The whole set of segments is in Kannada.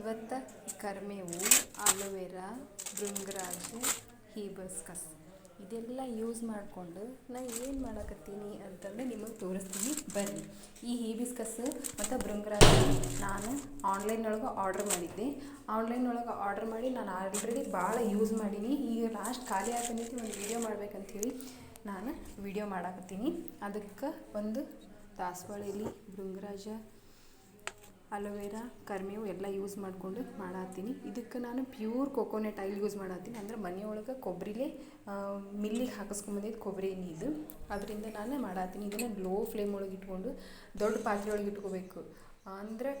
ಇವತ್ತು ಕರ್ಮೇವು, ಆಲೋವೆರಾ, ಭೃಂಗರಾಜ, ಹೀಬಸ್ಕಸ್. ಇದೆಲ್ಲ ಯೂಸ್ ಮಾಡಿಕೊಂಡು ನಾನು ಏನು ಮಾಡಕತ್ತೀನಿ ಅಂತಂದು ನಿಮಗೆ ತೋರಿಸ್ತೀನಿ. ಬನ್ನಿ. ಈ ಹೀಬಿಸ್ಕಸ್ ಮತ್ತು ಬೃಂಗ್ರಾಜ್ ನಾನು ಆನ್ಲೈನ್ ಒಳಗೆ ಆರ್ಡ್ರ್ ಮಾಡಿದ್ದೆ. ಆನ್ಲೈನ್ ಒಳಗೆ ಆರ್ಡ್ರ್ ಮಾಡಿ ನಾನು ಆಲ್ರೆಡಿ ಭಾಳ ಯೂಸ್ ಮಾಡೀನಿ. ಈಗ ಲಾಸ್ಟ್ ಖಾಲಿ ಆಗ್ತೀನಿ ಒಂದು ವೀಡಿಯೋ ಮಾಡ್ಬೇಕಂತೇಳಿ ನಾನು ವಿಡಿಯೋ ಮಾಡಾಕತ್ತೀನಿ. ಅದಕ್ಕೆ ಒಂದು ದಾಸವಾಳ ಎಲೆ, ಭೃಂಗರಾಜ ಅಲೋವೆರಾ ಕರ್ಮೇವು ಎಲ್ಲ ಯೂಸ್ ಮಾಡಿಕೊಂಡು ಮಾಡಾತೀನಿ. ಇದಕ್ಕೆ ನಾನು ಪ್ಯೂರ್ ಕೊಕೊನೆಟ್ ಆಯಿಲ್ ಯೂಸ್ ಮಾಡಾತೀನಿ. ಅಂದ್ರೆ ಮನೆಯೊಳಗೆ ಕೊಬ್ಬರಿಲೇ ಮಿಲ್ಲಿಗೆ ಹಾಕಿಸ್ಕೊಂಬಂದಿದ್ದು ಕೊಬ್ಬರಿ ಎಣ್ಣೆ ಇದು ಅದರಿಂದ ನಾನು ಮಾಡಾತೀನಿ. ಇದನ್ನು ಲೋ ಫ್ಲೇಮ್ ಒಳಗೆ ಇಟ್ಕೊಂಡು ದೊಡ್ಡ ಪಾತ್ರೆ ಒಳಗೆ ಇಟ್ಕೋಬೇಕು. ಅಂದರೆ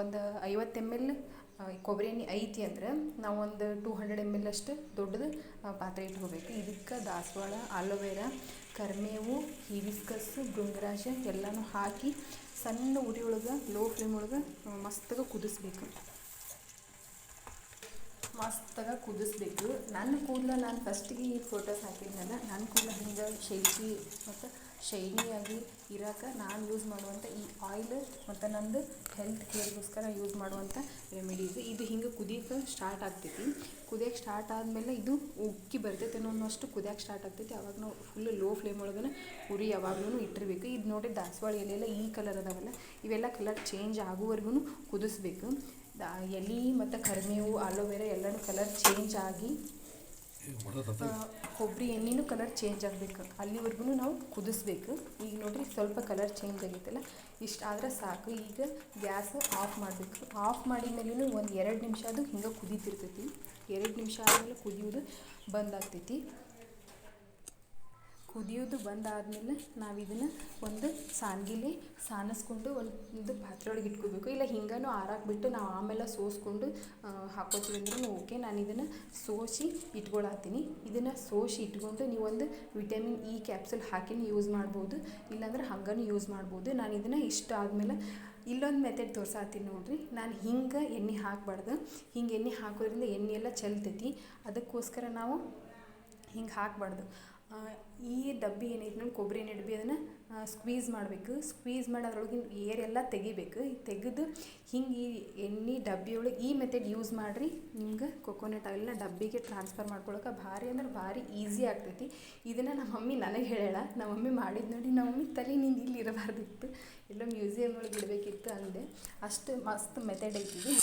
ಒಂದು ಐವತ್ತು ಎಂ ಎಲ್ ಕೊಬ್ಬರಿ ಎಣ್ಣೆ ಐತಿ ಅಂದ್ರೆ, ನಾವು ಒಂದು ಟೂ ಹಂಡ್ರೆಡ್ ಎಂ ಎಲ್ ಅಷ್ಟು ದೊಡ್ಡದು ಪಾತ್ರೆ ಇಟ್ಕೋಬೇಕು. ಇದಕ್ಕೆ ದಾಸವಾಳ, ಆಲೋವೆರಾ, ಕರ್ಮೇವು, ಹಿಬಿಸ್ಕಸ್ ಭೃಂಗರಾಜ ಎಲ್ಲನೂ ಹಾಕಿ ಸಣ್ಣ ಉರಿ ಒಳಗೆ ಲೋ ಫ್ಲೇಮ್ ಒಳಗೆ ಮಸ್ತಾಗ ಕುದಿಸ್ಬೇಕು. ಮಸ್ತಾಗ ಕುದಿಸ್ಬೇಕು. ನನ್ನ ಕೂದಲ ನಾನು ಫಸ್ಟಿಗೆ ಈ ಫೋಟೋಸ್ ಹಾಕಿದ್ನಲ್ಲ ನನ್ನ ಕೂದಲ ಹಿಂಗೆ ಶೈಲಿ ಮತ್ತು ಶೈನಿಯಾಗಿ ಇರೋಕೆ ನಾನು ಯೂಸ್ ಮಾಡುವಂಥ ಈ ಆಯಿಲ್ ಮತ್ತು ನಂದು ಹೆಲ್ತ್ ಕೇರ್ಗೋಸ್ಕರ ಯೂಸ್ ಮಾಡುವಂಥ ರೆಮಿಡೀಸ್ ಇದು. ಹಿಂಗೆ ಕುದಿಯಕ್ಕೆ ಸ್ಟಾರ್ಟ್ ಆಗ್ತೈತಿ. ಕುದಿಯೋಕೆ ಸ್ಟಾರ್ಟ್ ಆದಮೇಲೆ ಇದು ಉಕ್ಕಿ ಬರ್ತೈತೆ ಅನ್ನೋಷ್ಟು ಕುದಿಯಕ್ಕೆ ಸ್ಟಾರ್ಟ್ ಆಗ್ತೈತಿ. ಅವಾಗ ನಾವು ಫುಲ್ ಲೋ ಫ್ಲೇಮ್ ಒಳಗೇ ಉರಿ ಯಾವಾಗ್ಲೂ ಇಟ್ಟಿರ್ಬೇಕು. ಇದು ನೋಡಿ ದಾಸವಾಳ ಎಲೆಲ್ಲ ಈ ಕಲರ್ ಅದಾವಲ್ಲ. ಇವೆಲ್ಲ ಕಲರ್ ಚೇಂಜ್ ಆಗುವವರೆಗೂ ಕುದಿಸ್ಬೇಕು. ದಾ ಎಲೆ ಮತ್ತು ಕರ್ಮೇವು ಆಲೋವೆರಾ ಎಲ್ಲನೂ ಕಲರ್ ಚೇಂಜ್ ಆಗಿ ಕೊಬ್ಬರಿ ಎಣ್ಣೆನೂ ಕಲರ್ ಚೇಂಜ್ ಆಗಬೇಕು. ಅಲ್ಲಿವರೆಗೂ ನಾವು ಕುದಿಸ್ಬೇಕು. ಈಗ ನೋಡಿರಿ ಸ್ವಲ್ಪ ಕಲರ್ ಚೇಂಜ್ ಆಗೈತಲ್ಲ, ಇಷ್ಟು ಆದ್ರೆ ಸಾಕು. ಈಗ ಗ್ಯಾಸ್ ಆಫ್ ಮಾಡಬೇಕು. ಆಫ್ ಮಾಡಿದ ಮೇಲೂ ಒಂದು ಎರಡು ನಿಮಿಷ ಅದು ಹಿಂಗೆ ಕುದೀತಿರ್ತೈತಿ. ಎರಡು ನಿಮಿಷ ಆದಮೇಲೆ ಕುದಿಯೋದು ಬಂದಾಗ್ತೈತಿ ಕುದಿಯೋದು ಬಂದಾದಮೇಲೆ ನಾವು ಇದನ್ನು ಒಂದು ಸಾನ್ಗಿಲಿ ಸಾನಿಸ್ಕೊಂಡು ಒಂದು ಪಾತ್ರೆ ಒಳಗೆ ಇಟ್ಕೋಬೇಕು. ಇಲ್ಲ ಹಿಂಗೂ ಆರಾಕ್ಬಿಟ್ಟು ನಾವು ಆಮೇಲೆ ಸೋಸ್ಕೊಂಡು ಹಾಕೋತೀವಿ ಅಂದ್ರೂ ಓಕೆ ನಾನು ಇದನ್ನು ಸೋಸಿ ಇಟ್ಕೊಳತ್ತೀನಿ. ಇದನ್ನು ಸೋಸಿ ಇಟ್ಕೊಂಡು ನೀವು ಒಂದು ವಿಟಮಿನ್ ಇ ಕ್ಯಾಪ್ಸುಲ್ ಹಾಕಿನೂ ಯೂಸ್ ಮಾಡ್ಬೋದು. ಇಲ್ಲಾಂದ್ರೆ ಹಂಗನೂ ಯೂಸ್ ಮಾಡ್ಬೋದು. ನಾನು ಇದನ್ನು ಇಷ್ಟ ಆದಮೇಲೆ ಇಲ್ಲೊಂದು ಮೆಥಡ್ ತೋರ್ಸಾತೀನಿ ನೋಡಿರಿ. ನಾನು ಹಿಂಗೆ ಎಣ್ಣೆ ಹಾಕಬಾರ್ದು. ಹಿಂಗೆ ಎಣ್ಣೆ ಹಾಕೋದ್ರಿಂದ ಎಣ್ಣೆ ಎಲ್ಲ ಚೆಲ್ತೈತಿ. ಅದಕ್ಕೋಸ್ಕರ ನಾವು ಹಿಂಗೆ ಹಾಕಬಾರ್ದು. ಈ ಡಬ್ಬಿ ಏನೈತೆ ನಮ್ಮ ಕೊಬ್ಬರಿ ಎಣ್ಣೆ ಡಬ್ಬಿ, ಅದನ್ನು ಸ್ಕ್ವೀಸ್ ಮಾಡಬೇಕು. ಸ್ಕ್ವೀಸ್ ಮಾಡಿ ಅದ್ರೊಳಗಿನ ಏರ್ ಎಲ್ಲ ತೆಗಿಬೇಕು. ತೆಗೆದು ಹಿಂಗೆ ಈ ಎಣ್ಣೆ ಡಬ್ಬಿಯೊಳಗೆ ಈ ಮೆಥಡ್ ಯೂಸ್ ಮಾಡಿರಿ. ನಿಮ್ಗೆ ಕೊಕೊನೆಟ್ ಆಯಿಲ್ನ ಡಬ್ಬಿಗೆ ಟ್ರಾನ್ಸ್ಫರ್ ಮಾಡ್ಕೊಳಕ್ಕೆ ಭಾರಿ ಅಂದ್ರೆ ಭಾರಿ ಈಸಿ ಆಗ್ತೈತಿ. ಇದನ್ನು ನಮ್ಮ ಮಮ್ಮಿ ನನಗೆ ಹೇಳೋಣ ನಮ್ಮ ಮಮ್ಮಿ ಮಾಡಿದ್ದು ನೋಡಿ, ನಮ್ಮ ಮಮ್ಮಿ ತಲೆ ನೀನು ಇಲ್ಲಿ ಇರಬಾರ್ದಿತ್ತು. ಎಲ್ಲ ಮ್ಯೂಸಿಯಂ ಒಳಗೆ ಇಡಬೇಕಿತ್ತು ಅಂದೆ. ಅಷ್ಟು ಮಸ್ತ್ ಮೆಥಡ್ ಐತಿ.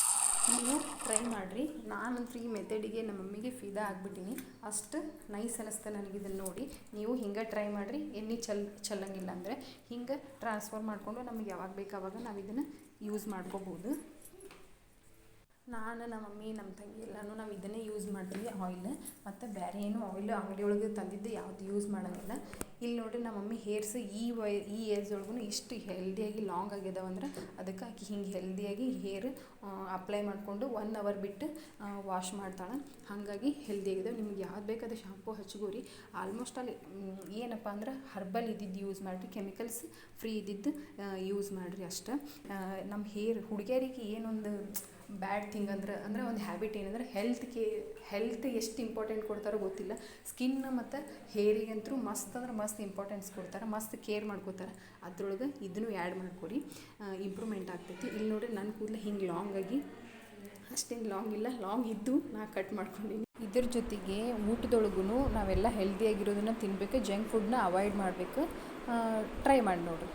ನೀವು ಟ್ರೈ ಮಾಡಿರಿ. ನಾನು ಫ್ರೀ ಮೆಥಡಿಗೆ ನಮ್ಮ ಮಮ್ಮಿಗೆ ಫಿದಾ ಆಗಿಬಿಟ್ಟಿನಿ. ಅಷ್ಟು ನೈಸ್ ಅನ್ನಿಸ್ತು ನನಗೆ ಇದನ್ನು ನೋಡಿ. ನೀವು ಹಿಂಗೆ ಟ್ರೈ ಮಾಡಿರಿ. ಎಣ್ಣೆ ಚಲ್, ಚಲ್ಲಂಗಿಲ್ಲ ಅಂದರೆ ಹಿಂಗೆ ಟ್ರಾನ್ಸ್ಫರ್ ಮಾಡಿಕೊಂಡು ನಮಗೆ ಯಾವಾಗ ಬೇಕು ಅವಾಗ ನಾವು ಇದನ್ನು ಯೂಸ್ ಮಾಡ್ಕೋಬೋದು. ನಾನು, ನಮ್ಮ ಮಮ್ಮಿ, ನಮ್ಮ ತಂಗಿ ಎಲ್ಲನೂ ನಾವು ಇದನ್ನೇ ಯೂಸ್ ಮಾಡ್ತೀವಿ ಆಯಿಲ್ ಮತ್ತು ಬೇರೆ ಏನು ಆಯಿಲ್ ಅಂಗಡಿ ಒಳಗೆ ತಂದಿದ್ದು ಯಾವುದು ಯೂಸ್ ಮಾಡೋಂಗಿಲ್ಲ. ಇಲ್ಲಿ ನೋಡಿರಿ ನಮ್ಮ ಮಮ್ಮಿ ಹೇರ್ಸ್ ಈ ವಯ, ಈ ಏಜ್ ಒಳಗೂ ಇಷ್ಟು ಹೆಲ್ದಿಯಾಗಿ ಲಾಂಗ್ ಆಗ್ಯದವಂದ್ರೆ ಅದಕ್ಕೆ ಆಕೆ ಹಿಂಗೆ ಹೆಲ್ದಿಯಾಗಿ ಹೇರ್ ಅಪ್ಲೈ ಮಾಡಿಕೊಂಡು ಒನ್ ಅವರ್ ಬಿಟ್ಟು ವಾಶ್ ಮಾಡ್ತಾಳೆ. ಹಾಗಾಗಿ ಹೆಲ್ದಿ ಆಗಿದೆ ನಿಮ್ಗೆ ಯಾವ್ದು ಬೇಕಾದ ಶಾಂಪು ಹಚ್ಕೋರಿ ಆಲ್ಮೋಸ್ಟ್ ಅಲ್ಲಿ ಏನಪ್ಪ ಅಂದ್ರೆ ಹರ್ಬಲ್ ಇದ್ದಿದ್ದು ಯೂಸ್ ಮಾಡಿರಿ ಕೆಮಿಕಲ್ಸ್ ಫ್ರೀ ಇದ್ದಿದ್ದು ಯೂಸ್ ಮಾಡಿರಿ ಅಷ್ಟೇ. ನಮ್ಮ ಹೇರ್ ಹುಡುಗಿಯರಿಗೆ ಏನೊಂದು ಬ್ಯಾಡ್ ಥಿಂಗ್ ಅಂದ್ರೆ ಅಂದ್ರೆ ಒಂದು ಹ್ಯಾಬಿಟ್ ಏನಂದ್ರೆ ಹೆಲ್ತ್ ಕೇ ಹೆಲ್ತ್ ಎಷ್ಟು ಇಂಪಾರ್ಟೆಂಟ್ ಕೊಡ್ತಾರೋ ಗೊತ್ತಿಲ್ಲ. ಸ್ಕಿನ್ನ ಮತ್ತು ಹೇರಿಗಂತೂ ಮಸ್ತ್ ಅಂದ್ರೆ ಮಸ್ತ್ ಇಂಪಾರ್ಟೆನ್ಸ್ ಕೊಡ್ತಾರೆ. ಮಸ್ತ್ ಕೇರ್ ಮಾಡ್ಕೋತಾರೆ. ಅದ್ರೊಳಗೆ ಇದನ್ನು ಆ್ಯಡ್ ಮಾಡ್ಕೊರಿ ಇಂಪ್ರೂವ್ಮೆಂಟ್ ಆಗ್ತೈತಿ. ಇಲ್ಲಿ ನೋಡ್ರಿ ನನ್ನ ಕೂದಲು ಹಿಂಗೆ ಆಗಿ, ಅಷ್ಟೇನು ಲಾಂಗ್ ಇಲ್ಲ. ಲಾಂಗ್ ಇದ್ದು ನಾ ಕಟ್ ಮಾಡ್ಕೊಂಡಿನಿ. ಇದ್ರ ಜೊತೆಗೆ ಊಟದೊಳಗೂ ನಾವೆಲ್ಲ ಹೆಲ್ದಿಯಾಗಿರೋದನ್ನು ತಿನ್ನಬೇಕು ಜಂಕ್ ಫುಡ್ನ ಅವಾಯ್ಡ್ ಮಾಡಬೇಕು. ಟ್ರೈ ಮಾಡಿ ನೋಡಿರಿ.